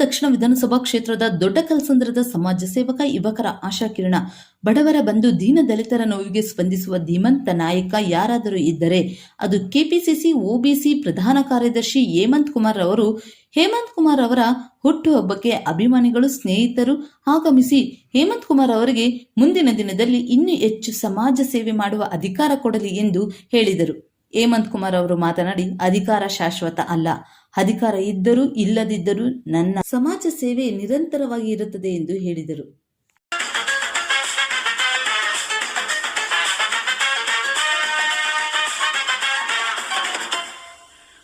ದಕ್ಷಿಣ ವಿಧಾನಸಭಾ ಕ್ಷೇತ್ರದ ದೊಡ್ಡ ಕಲಸಂದ್ರದ ಸಮಾಜ ಸೇವಕ ಯುವಕರ ಆಶಾಕಿರಣ. ಬಡವರ ಬಂದು ದೀನ ದಲಿತರ ನೋವಿಗೆ ಸ್ಪಂದಿಸುವ ಧೀಮಂತ ನಾಯಕ ಯಾರಾದರೂ ಇದ್ದರೆ ಅದು ಕೆಪಿಸಿಸಿ, ಒಬಿಸಿ ಪ್ರಧಾನ ಕಾರ್ಯದರ್ಶಿ ಹೇಮಂತ್ ಕುಮಾರ್ ಅವರು. ಹೇಮಂತ್ ಕುಮಾರ್ ಅವರ ಹುಟ್ಟುಹಬ್ಬಕ್ಕೆ ಅಭಿಮಾನಿಗಳು, ಸ್ನೇಹಿತರು ಆಗಮಿಸಿ ಹೇಮಂತ್ ಕುಮಾರ್ ಅವರಿಗೆ ಮುಂದಿನ ದಿನದಲ್ಲಿ ಇನ್ನೂ ಹೆಚ್ಚು ಸಮಾಜ ಸೇವೆ ಮಾಡುವ ಅಧಿಕಾರ ಕೊಡಲಿ ಎಂದು ಹೇಳಿದರು. ಹೇಮಂತ್ ಕುಮಾರ್ ಅವರು ಮಾತನಾಡಿ, ಅಧಿಕಾರ ಶಾಶ್ವತ ಅಲ್ಲ. ಅಧಿಕಾರ ಇದ್ದರೂ ಇಲ್ಲದಿದ್ದರೂ ನನ್ನ ಸಮಾಜ ಸೇವೆ ನಿರಂತರವಾಗಿ ಇರುತ್ತದೆ ಎಂದು ಹೇಳಿದರು.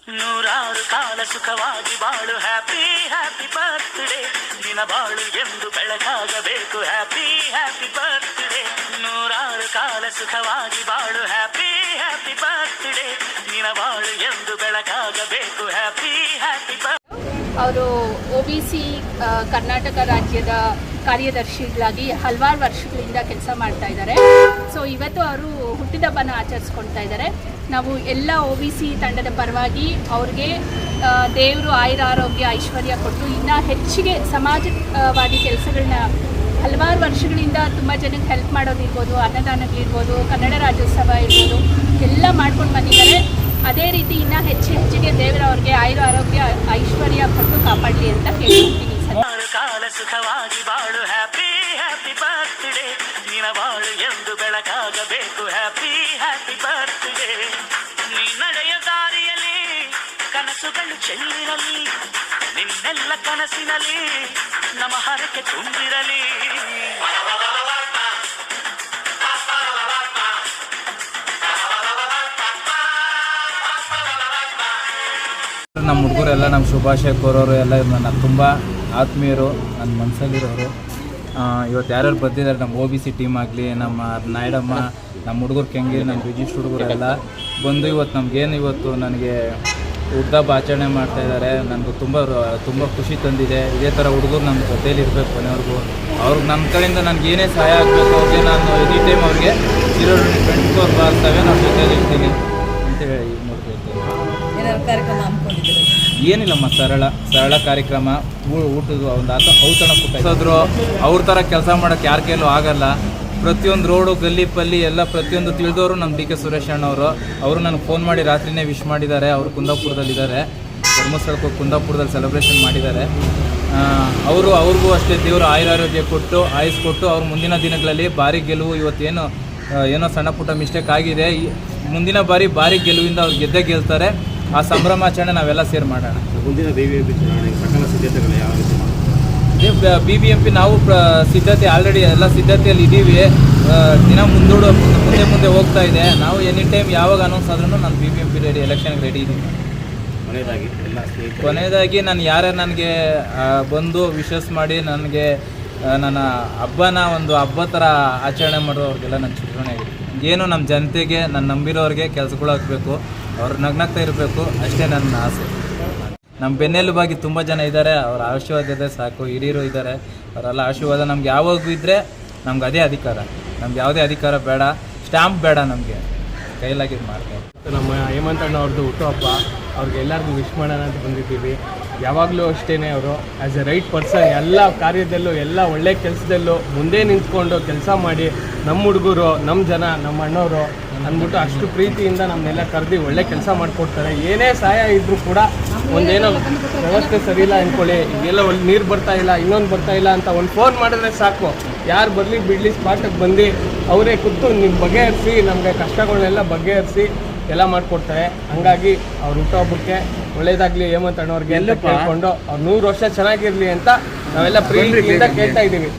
ನೂರಾರು ಕಾಲ ಸುಖವಾಗಿ ಬಾಳು. ಹ್ಯಾಪಿ ಹ್ಯಾಪಿ ಬರ್ತ್ಡೇ ದಿನ ಬಾಳು ಎಂದು ಬೆಳಕಾಗಬೇಕು. ಹ್ಯಾಪಿ ಹ್ಯಾಪಿ ಬರ್ತ್ಡೇ ನೂರಾರು ಕಾಲ ಸುಖವಾಗಿ ಬಾಳು. ಹ್ಯಾಪಿ ಹ್ಯಾಪಿ ಅವರು ಒ ಬಿ ಸಿ ಕರ್ನಾಟಕ ರಾಜ್ಯದ ಕಾರ್ಯದರ್ಶಿಗಳಾಗಿ ಹಲವಾರು ವರ್ಷಗಳಿಂದ ಕೆಲಸ ಮಾಡ್ತಾ ಇದ್ದಾರೆ. ಸೊ ಇವತ್ತು ಅವರು ಹುಟ್ಟಿದಬ್ಬನ ಆಚರಿಸ್ಕೊಳ್ತಾ ಇದ್ದಾರೆ. ನಾವು ಎಲ್ಲ ಒ ಬಿ ಸಿ ತಂಡದ ಪರವಾಗಿ ಅವ್ರಿಗೆ ದೇವರು ಆಯುರ ಆರೋಗ್ಯ ಐಶ್ವರ್ಯ ಕೊಟ್ಟು ಇನ್ನೂ ಹೆಚ್ಚಿಗೆ ಸಮಾಜವಾದಿ ಕೆಲಸಗಳನ್ನ ಹಲವಾರು ವರ್ಷಗಳಿಂದ ತುಂಬ ಜನಕ್ಕೆ ಹೆಲ್ಪ್ ಮಾಡೋದಿರ್ಬೋದು, ಅನ್ನದಾನಗಳಿರ್ಬೋದು, ಕನ್ನಡ ರಾಜ್ಯೋತ್ಸವ ಇರ್ಬೋದು, ಎಲ್ಲ ಮಾಡ್ಕೊಂಡು ಬಂದಿದ್ದಾರೆ. ಅದೇ ರೀತಿ ಇನ್ನೂ ಹೆಚ್ಚು ಹೆಚ್ಚಿಗೆ ದೇವರ ಅವ್ರಿಗೆ ಆಯುರ ಆರೋಗ್ಯ, ಐಶ್ವರ್ಯ ಕೊಟ್ಟು ಕಾಪಾಡಲಿ ಅಂತ ನೂರಾರು ಕಾಲ ಸುಖವಾಗಿ ಬಾಳು ಹ್ಯಾಪಿ ಹ್ಯಾಪಿ ಬರ್ತ್ಡೇ ನಿನ ಬಾಳು ಎಂದು ಬೆಳಕಾಗಬೇಕು ಹ್ಯಾಪಿ ಹ್ಯಾಪಿ ಬರ್ತ್ಡೇ ನೀ ನಡೆಯ ದಾರಿಯಲ್ಲಿ ಕನಸುಗಳು ಚೆಲ್ಲಿರಲಿ, ನಿನ್ನೆಲ್ಲ ಕನಸಿನಲ್ಲಿ ನಮ್ಮ ಹರಕೆ ತುಂಬಿರಲಿ. ನಮ್ಮ ಹುಡುಗರೆಲ್ಲ, ನಮ್ಮ ಶುಭಾಶಯ ಕೋರೋರು ಎಲ್ಲ ನನ್ನ ತುಂಬ ಆತ್ಮೀಯರು, ನನ್ನ ಮನಸ್ಸಲ್ಲಿರೋರು ಇವತ್ತು ಯಾರ್ಯಾರು ಬಂದಿದ್ದಾರೆ ನಮ್ಮ ಒ ಬಿ ಸಿ ಟೀಮ್ ಆಗಲಿ, ನಮ್ಮ ನಾಯ್ಡಮ್ಮ, ನಮ್ಮ ಹುಡುಗರು ಕೆಂಗಿ ನಮ್ಮ ಬಿಜಿಸ್ ಹುಡುಗರೆಲ್ಲ ಬಂದು ಇವತ್ತು ನಮಗೇನು ಇವತ್ತು ನನಗೆ ಉದ್ದಬ್ಬ ಆಚರಣೆ ಮಾಡ್ತಾ ಇದ್ದಾರೆ. ನನಗೂ ತುಂಬ ತುಂಬ ಖುಷಿ ತಂದಿದೆ. ಇದೇ ಥರ ಹುಡುಗರು ನಮ್ಮ ಜೊತೇಲಿ ಇರಬೇಕು ಮನೆಯವ್ರಿಗೂ. ಅವ್ರಿಗೆ ನಮ್ಮ ಕಡೆಯಿಂದ ನನಗೆ ಏನೇ ಸಹಾಯ ಆಗಬೇಕು, ಅವ್ರಿಗೆ ನಾನು ಎನಿ ಟೈಮ್ ಅವ್ರಿಗೆ zero twenty four bar seven ಅವ್ರ ಜೊತೇಲಿ ಇರ್ತೀನಿ ಅಂತ ಹೇಳಿ ನೋಡ್ಕೊಳ್ತೀನಿ. ಏನಿಲ್ಲಮ್ಮ ಸರಳ ಸರಳ ಕಾರ್ಯಕ್ರಮ. ಊಟದ ಒಂದು ಆತ ಔತಣ ಕೂಟದ್ರು ಅವ್ರ ಥರ ಕೆಲಸ ಮಾಡೋಕ್ಕೆ ಯಾರ ಕೈಲೂ ಆಗಲ್ಲ. ಪ್ರತಿಯೊಂದು ರೋಡು ಗಲ್ಲಿ ಪಲ್ಲಿ ಎಲ್ಲ ಪ್ರತಿಯೊಂದು ತಿಳಿದವರು ನಮ್ಮ ಡಿ ಕೆ ಸುರೇಶ್ ಅಣ್ಣವರು. ಅವರು ನನಗೆ ಫೋನ್ ಮಾಡಿ ರಾತ್ರಿನೇ ವಿಶ್ ಮಾಡಿದ್ದಾರೆ. ಅವರು ಕುಂದಾಪುರದಲ್ಲಿದ್ದಾರೆ ಧರ್ಮಸ್ಥಳಕ್ಕೆ ಕುಂದಾಪುರದಲ್ಲಿ ಸೆಲೆಬ್ರೇಷನ್ ಮಾಡಿದ್ದಾರೆ. ಅವರು ಅವ್ರಿಗೂ ಅಷ್ಟೇ ದೇವರು ಆಯುರಾರೋಗ್ಯ ಕೊಟ್ಟು, ಆಯುಸ್ ಕೊಟ್ಟು ಅವ್ರ ಮುಂದಿನ ದಿನಗಳಲ್ಲಿ ಭಾರಿ ಗೆಲುವು ಇವತ್ತೇನು ಏನೋ ಸಣ್ಣ ಪುಟ್ಟ ಮಿಸ್ಟೇಕ್ ಆಗಿದೆ. ಮುಂದಿನ ಬಾರಿ ಭಾರಿ ಗೆಲುವಿಂದ ಅವ್ರು ಗೆದ್ದೇ ಗೆಲ್ತಾರೆ. ಆ ಸಂಭ್ರಮಾಚರಣೆ ನಾವೆಲ್ಲ ಸೇರಿ ಮಾಡೋಣ. ಮುಂದಿನ ಬಿಬಿಎಂಪಿ ಚುನಾವಣೆಗೆ ಸಕಲ ಸಿದ್ಧತೆಗಳು ಯಾವ ರೀತಿ? ಬಿ ಬಿ ಎಂ ಪಿ ನಾವು ಪ್ರ ಸಿದ್ಧತೆ ಆಲ್ರೆಡಿ ಎಲ್ಲ ಸಿದ್ಧತೆಯಲ್ಲಿ ಇದ್ದೀವಿ. ದಿನ ಮುಂದೂಡು ಮುಂದೆ ಮುಂದೆ ಹೋಗ್ತಾ ಇದೆ. ನಾವು ಎನಿ ಟೈಮ್ ಯಾವಾಗ ಅನೌನ್ಸ್ ಆದ್ರೂ ನಾನು B B M P ready ಎಲೆಕ್ಷನ್ಗೆ ರೆಡಿ ಇದ್ದೀನಿ. ಕೊನೆಯದಾಗಿ ಎಲ್ಲ ಸ್ನೇಹಿತರು ಕೊನೆಯದಾಗಿ ನಾನು ಯಾರ್ಯಾರ ನನಗೆ ಬಂದು ವಿಶಸ್ ಮಾಡಿ ನನಗೆ ನನ್ನ ಹಬ್ಬನ ಒಂದು ಹಬ್ಬ ಥರ ಆಚರಣೆ ಮಾಡೋರಿಗೆಲ್ಲ ನನ್ನ ಚಿತ್ರಣ ಏನು ನಮ್ಮ ಜನತೆಗೆ ನನ್ನ ನಂಬಿರೋರಿಗೆ ಕೆಲಸಗಳು ಆಗಬೇಕು ಅವ್ರು ನಗ್ನಗ್ತಾ ಇರಬೇಕು, ಅಷ್ಟೇ ನನ್ನ ಆಸೆ. ನಮ್ಮ ಬೆನ್ನೆಲುಬಾಗಿ ತುಂಬ ಜನ ಇದ್ದಾರೆ, ಅವ್ರ ಆಶೀರ್ವಾದ ಇದೆ ಸಾಕು, ಹಿರಿಯರು ಇದ್ದಾರೆ. ಅವರೆಲ್ಲ ಆಶೀರ್ವಾದ ನಮ್ಗೆ ಯಾವಾಗೂ ಇದ್ದರೆ ನಮ್ಗೆ ಅದೇ ಅಧಿಕಾರ. ನಮ್ಗೆ ಯಾವುದೇ ಅಧಿಕಾರ ಬೇಡ, ಸ್ಟ್ಯಾಂಪ್ ಬೇಡ ನಮಗೆ. ಕೈಲಾಗಿದ್ದು ಮಾಡ್ತಾರೆ ನಮ್ಮ ಹೇಮಂತಣ್ಣ ಅವ್ರದ್ದು ಹುಟ್ಟುಹಬ್ಬ, ಅವ್ರಿಗೆ ಎಲ್ಲರಿಗೂ ವಿಶ್ ಮಾಡೋಣ ಅಂತ ಬಂದಿದ್ದೀವಿ. ಯಾವಾಗಲೂ ಅಷ್ಟೇ ಅವರು. ಆ್ಯಸ್ ಎ ರೈಟ್ ಪರ್ಸನ್ ಎಲ್ಲ ಕಾರ್ಯದಲ್ಲೂ, ಎಲ್ಲ ಒಳ್ಳೆ ಕೆಲಸದಲ್ಲೂ ಮುಂದೆ ನಿಂತ್ಕೊಂಡು ಕೆಲಸ ಮಾಡಿ ನಮ್ಮ ಹುಡುಗರು, ನಮ್ಮ ಜನ, ನಮ್ಮ ಅಣ್ಣವರು ಅಂದ್ಬಿಟ್ಟು ಅಷ್ಟು ಪ್ರೀತಿಯಿಂದ ನಮ್ಮನ್ನೆಲ್ಲ ಕರೆದು ಒಳ್ಳೆ ಕೆಲಸ ಮಾಡಿಕೊಡ್ತಾರೆ. ಏನೇ ಸಹಾಯ ಇದ್ದರೂ ಕೂಡ ಒಂದೇನೋ ವ್ಯವಸ್ಥೆ ಸರಿ ಇಲ್ಲ ಅಂದ್ಕೊಳ್ಳಿ ಈಗೆಲ್ಲ ಒಂದು ನೀರು ಬರ್ತಾ ಇಲ್ಲ, ಇನ್ನೊಂದು ಬರ್ತಾ ಇಲ್ಲ ಅಂತ ಒಂದು ಫೋನ್ ಮಾಡಿದ್ರೆ ಸಾಕು. ಯಾರು ಬರಲಿ ಬಿಡಲಿ ಸ್ಪಾಟಿಗೆ ಬಂದು ಅವರೇ ಕೂತು ನಿಮ್ಮ ಬಗೆಹರಿಸಿ, ನಮಗೆ ಕಷ್ಟಗಳನ್ನೆಲ್ಲ ಬಗೆಹರಿಸಿ ಎಲ್ಲ ಮಾಡಿಕೊಡ್ತಾರೆ. ಹಂಗಾಗಿ ಅವ್ರ ಹುಟ್ಟುಹಬ್ಬಕ್ಕೆ ಒಳ್ಳೇದಾಗಲಿ ಹೇಮಂತ್ ಅಣ್ಣವ್ರಿಗೆ ಎಲ್ಲ ಕೇಳ್ಕೊಂಡು ಅವ್ರು ನೂರು ವರ್ಷ ಚೆನ್ನಾಗಿರ್ಲಿ ಅಂತ ನಾವೆಲ್ಲ ಪ್ರೀತಿಯಿಂದ ಕೇಳ್ತಾ ಇದ್ದೀವಿ.